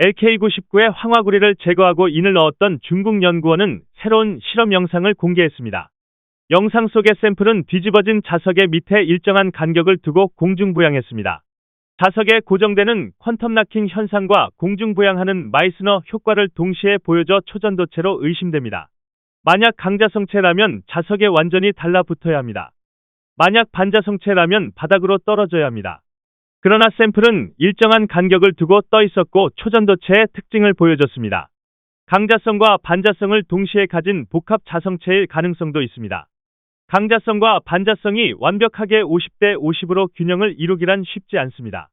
LK99의 황화구리를 제거하고 인을 넣었던 중국 연구원은 새로운 실험 영상을 공개했습니다. 영상 속의 샘플은 뒤집어진 자석의 밑에 일정한 간격을 두고 공중부양했습니다. 자석에 고정되는 퀀텀 락킹 현상과 공중부양하는 마이스너 효과를 동시에 보여줘 초전도체로 의심됩니다. 만약 강자성체라면 자석에 완전히 달라붙어야 합니다. 만약 반자성체라면 바닥으로 떨어져야 합니다. 그러나 샘플은 일정한 간격을 두고 떠 있었고 초전도체의 특징을 보여줬습니다. 강자성과 반자성을 동시에 가진 복합 자성체일 가능성도 있습니다. 강자성과 반자성이 완벽하게 50대 50으로 균형을 이루기란 쉽지 않습니다.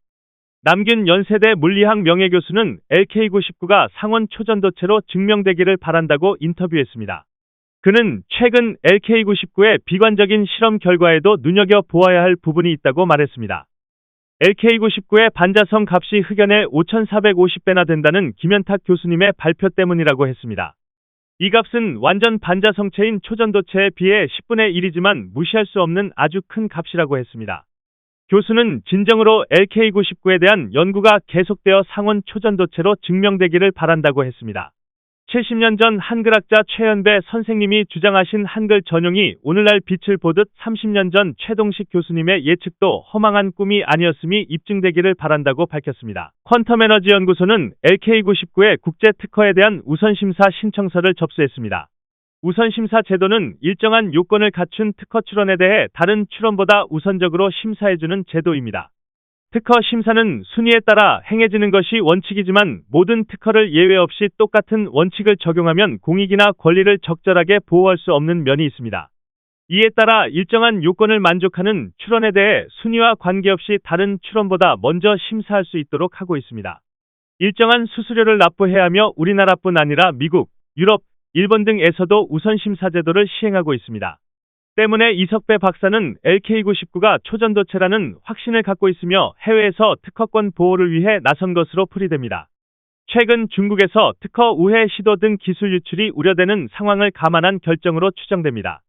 남균 연세대 물리학 명예교수는 LK99가 상원 초전도체로 증명되기를 바란다고 인터뷰했습니다. 그는 최근 LK99의 비관적인 실험 결과에도 눈여겨 보아야 할 부분이 있다고 말했습니다. LK99의 반자성 값이 흑연의 5450배나 된다는 김현탁 교수님의 발표 때문이라고 했습니다. 이 값은 완전 반자성체인 초전도체에 비해 10분의 1이지만 무시할 수 없는 아주 큰 값이라고 했습니다. 교수는 진정으로 LK99에 대한 연구가 계속되어 상온 초전도체로 증명되기를 바란다고 했습니다. 70년 전 한글학자 최연배 선생님이 주장하신 한글 전용이 오늘날 빛을 보듯 30년 전 최동식 교수님의 예측도 허망한 꿈이 아니었음이 입증되기를 바란다고 밝혔습니다. 퀀텀 에너지 연구소는 LK99의 국제 특허에 대한 우선심사 신청서를 접수했습니다. 우선심사 제도는 일정한 요건을 갖춘 특허 출원에 대해 다른 출원보다 우선적으로 심사해주는 제도입니다. 특허 심사는 순위에 따라 행해지는 것이 원칙이지만 모든 특허를 예외 없이 똑같은 원칙을 적용하면 공익이나 권리를 적절하게 보호할 수 없는 면이 있습니다. 이에 따라 일정한 요건을 만족하는 출원에 대해 순위와 관계없이 다른 출원보다 먼저 심사할 수 있도록 하고 있습니다. 일정한 수수료를 납부해야 하며 우리나라뿐 아니라 미국, 유럽, 일본 등에서도 우선 심사 제도를 시행하고 있습니다. 때문에 이석배 박사는 LK99가 초전도체라는 확신을 갖고 있으며 해외에서 특허권 보호를 위해 나선 것으로 풀이됩니다. 최근 중국에서 특허 우회 시도 등 기술 유출이 우려되는 상황을 감안한 결정으로 추정됩니다.